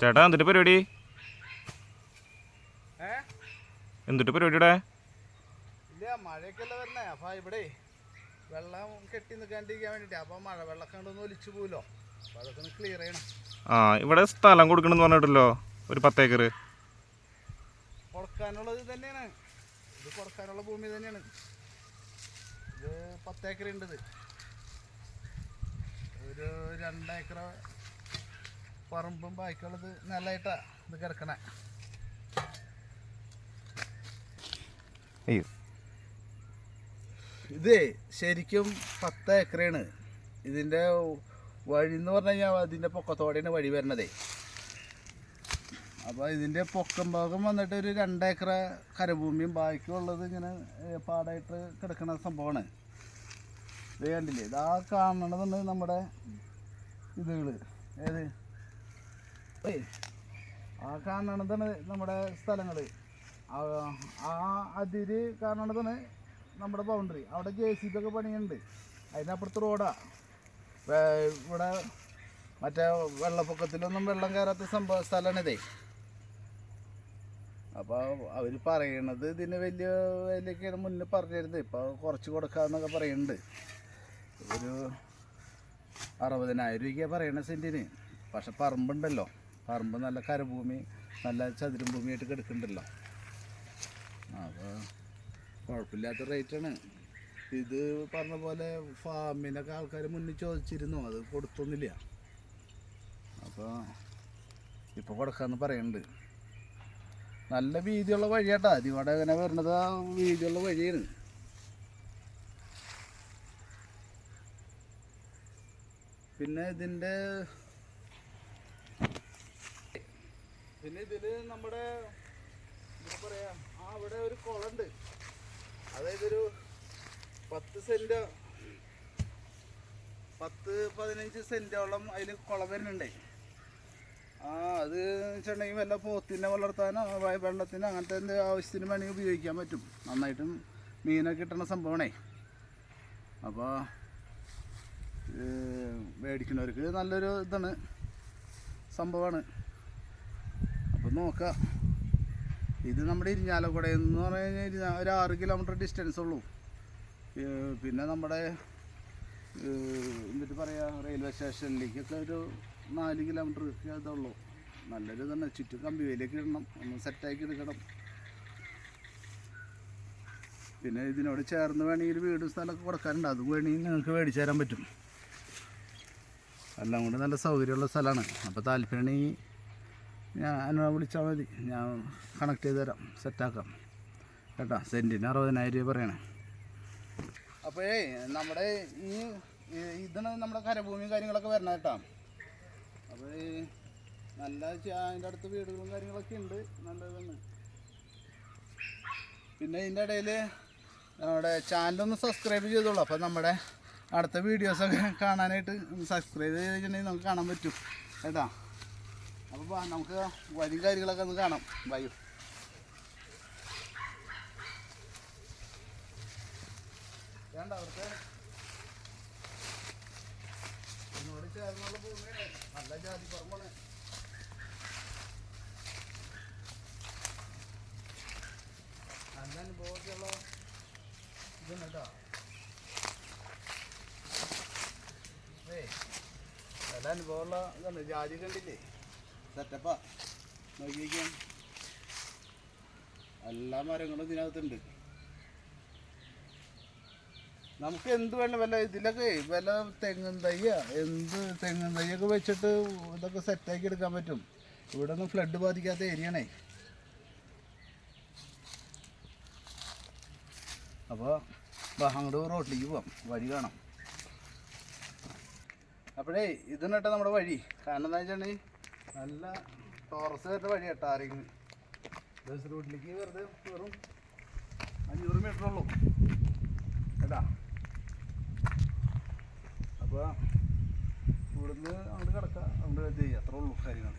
ചേട്ടാ എന്തിട്ട് പരിപാടി? എന്തിട്ട് പരിപാടിയുടെ? ഇല്ല മഴയൊക്കെയല്ലേ വരണേ അപ്പൊ ഇവിടെ വെള്ളം കെട്ടി നിൽക്കാണ്ടിരിക്കാൻ വേണ്ടിട്ട്. അപ്പൊ മഴ വെള്ളമൊക്കെ ഉണ്ടൊന്ന് ഒലിച്ചു പോലോ അതൊക്കെ ക്ലിയർ ചെയ്യണം. ആ ഇവിടെ സ്ഥലം കൊടുക്കണമെന്ന് പറഞ്ഞിട്ടല്ലോ ഒരു പത്തേക്കർ കൊടുക്കാനുള്ളത് തന്നെയാണ് ഇത് കൊടുക്കാനുള്ള ഭൂമി തന്നെയാണ് ഇത് പത്തേക്കർ ഉണ്ട് ഒരു രണ്ടേക്കർ പറമ്പും ബാക്കിയുള്ളത് നിലമായിട്ടാ ഇത് കിടക്കണേ. ഇത് ശരിക്കും പത്ത് ഏക്കറാണ്. ഇതിന്റെ വഴി എന്ന് പറഞ്ഞു കഴിഞ്ഞാൽ അതിന്റെ പൊക്കത്തോടെയാണ് വഴി വരണതേ. അപ്പോൾ ഇതിന്റെ പൊക്കം ഭാഗം വന്നിട്ട് ഒരു രണ്ടേക്കറ കരഭൂമിയും ബാക്കിയുള്ളത് ഇങ്ങനെ പാടായിട്ട് കിടക്കുന്ന സംഭവമാണ്. ഇത് കണ്ടില്ലേ? ഇതാ കാണണതാണ് നമ്മുടെ ഇതുകൾ ഏത്? ആ കാണണതാണ് നമ്മുടെ സ്ഥലങ്ങൾ ആ അതിര് കാണണതാണ് നമ്മുടെ ബൗണ്ടറി അവിടെ ജെ സി ബി ഒക്കെ പണിയുണ്ട് അതിനപ്പുറത്ത് റോഡാണ് ഇവിടെ മറ്റേ വെള്ളപ്പൊക്കത്തിലൊന്നും വെള്ളം കയറാത്ത സംഭവ സ്ഥലമാണിതേ. അപ്പോൾ അവർ പറയണത് ഇതിന് വലിയ വിലയൊക്കെയാണ് മുന്നേ പറഞ്ഞിരുന്നത്. ഇപ്പോൾ കുറച്ച് കൊടുക്കാമെന്നൊക്കെ പറയുന്നുണ്ട്. ഒരു അറുപതിനായിരം രൂപയ്ക്കാണ് പറയണ സെന്റിന് പക്ഷെ പറമ്പുണ്ടല്ലോ. പറമ്പ് നല്ല കരഭൂമി നല്ല ചതുരം ഭൂമിയായിട്ട് കിടക്കുന്നുണ്ടല്ലോ. അപ്പോൾ കുഴപ്പമില്ലാത്ത റേറ്റാണ് ഇത് പറഞ്ഞ പോലെ ഫാമിനൊക്കെ ആൾക്കാർ മുന്നിൽ ചോദിച്ചിരുന്നു. അത് കൊടുത്തൊന്നുമില്ല. അപ്പോൾ ഇപ്പോൾ കൊടുക്കാമെന്ന് പറയുന്നുണ്ട് നല്ല വീതിയുള്ള വഴിയാട്ടാ. അതിവിടെ ഇങ്ങനെ വരുന്നത് ആ വീതിയുള്ള വഴിയാണ്. പിന്നെ ഇതിന്റെ പിന്നെ ഇതിൽ നമ്മുടെ എന്താ പറയാ ആ അവിടെ ഒരു കുളണ്ട്. അതായത് ഒരു പത്ത് സെന്റ് പത്ത് പതിനഞ്ച് സെന്റോളം അതിൽ കുളം വരുന്നുണ്ടേ. ആ അത് വെച്ചിട്ടുണ്ടെങ്കിൽ വല്ല പോത്തിനെ വളർത്താനോ വെള്ളത്തിനോ അങ്ങനത്തെ എന്ത് ആവശ്യത്തിന് വേണമെങ്കിൽ ഉപയോഗിക്കാൻ പറ്റും. നന്നായിട്ടും മീനൊക്കെ കിട്ടണ സംഭവമാണേ. അപ്പോൾ മേടിക്കുന്നവർക്ക് നല്ലൊരു ഇതാണ് സംഭവമാണ്. അപ്പോൾ നോക്കാം. ഇത് നമ്മുടെ ഇരിഞ്ഞാലക്കുടയിൽ നിന്ന് പറഞ്ഞു കഴിഞ്ഞാൽ ഒരു ആറ് കിലോമീറ്റർ ഡിസ്റ്റൻസ് ഉള്ളൂ. പിന്നെ നമ്മുടെ എന്നിട്ട് പറയാ റെയിൽവേ സ്റ്റേഷനിലേക്കൊക്കെ ഒരു നാല് കിലോമീറ്റർ ഇതുള്ളൂ. നല്ലൊരു തന്നെ ചുറ്റും കമ്പി വേലിയൊക്കെ ഇടണം ഒന്ന് സെറ്റാക്കി എടുക്കണം. പിന്നെ ഇതിനോട് ചേർന്ന് വേണമെങ്കിൽ വീടും സ്ഥലമൊക്കെ കൊടുക്കാനുണ്ട്. അത് വേണമെങ്കിൽ നിങ്ങൾക്ക് മേടിച്ചു തരാൻ പറ്റും. എല്ലാം കൊണ്ട് നല്ല സൗകര്യമുള്ള സ്ഥലമാണ്. അപ്പോൾ താല്പര്യമുണ്ടെങ്കിൽ ഞാൻ എന്നെ വിളിച്ചാൽ മതി. ഞാൻ കണക്ട് ചെയ്ത് തരാം. സെറ്റാക്കാം കേട്ടോ? സെന്റിന് അറുപതിനായിരം രൂപ പറയണേ. അപ്പോഴേ നമ്മുടെ ഈ ഇതാണ് നമ്മുടെ കരഭൂമി കാര്യങ്ങളൊക്കെ വരണം കേട്ടോ. അപ്പോൾ നല്ല അതിന്റെ അടുത്ത് വീടുകളും കാര്യങ്ങളൊക്കെ ഉണ്ട്. നല്ലതാണ്. പിന്നെ ഇതിന്റെ ഇടയിൽ നമ്മുടെ ചാനലൊന്ന് സബ്സ്ക്രൈബ് ചെയ്തോളൂ. അപ്പോൾ നമ്മുടെ അടുത്ത വീഡിയോസൊക്കെ കാണാനായിട്ട് സബ്സ്ക്രൈബ് ചെയ്തിട്ടുണ്ടെങ്കിൽ നമുക്ക് കാണാൻ പറ്റും. കേട്ടോ? അപ്പോൾ നമുക്ക് വഴി കാര്യങ്ങളൊക്കെ ഒന്ന് കാണാം. വായു. വേണ്ട അവിടുത്തെ എന്നോട് ചേർന്നുള്ള ഭൂമിയാണ്. നല്ല ജാതി പറമ്പാണ്. നല്ല അനുഭവമൊക്കെയുള്ള ഇതാണ് കേട്ടോ. നല്ല അനുഭവമുള്ള ഇതാണ് ജാതി കണ്ടില്ലേ? സെറ്റപ്പാ നോക്കിയിരിക്കാം. എല്ലാ മരങ്ങളും ഇതിനകത്തുണ്ട്. നമുക്ക് എന്ത് വേണം? വല്ല ഇതിലൊക്കെ വല്ല തെങ്ങും തയ്യ എന്ത് തെങ്ങും തയ്യൊക്കെ വെച്ചിട്ട് ഇതൊക്കെ സെറ്റാക്കി എടുക്കാൻ പറ്റും. ഇവിടെ ഒന്നും ഫ്ലഡ് ബാധിക്കാത്ത ഏരിയണേ അപ്പോൾ അങ്ങോട്ട് റോട്ടിലേക്ക് പോവാം. വഴി കാണാം. അപ്പോഴേ ഇതാണ് നമ്മുടെ വഴി. കാരണം എന്താ വെച്ചിട്ടുണ്ടെങ്കിൽ നല്ല ടോറസ് വരുന്ന വഴിയാണ് ടാറിങ് ബസ് റൂട്ടിലേക്ക് വെറുതെ വെറും അഞ്ഞൂറ് മീറ്റർ ഉള്ളൂ. കേട്ടാ? അപ്പോൾ ഇവിടുന്ന് അങ്ങോട്ട് കിടക്കാം. അങ്ങോട്ട് ഇത് അത്രേ ഉള്ളൂ കാര്യങ്ങൾ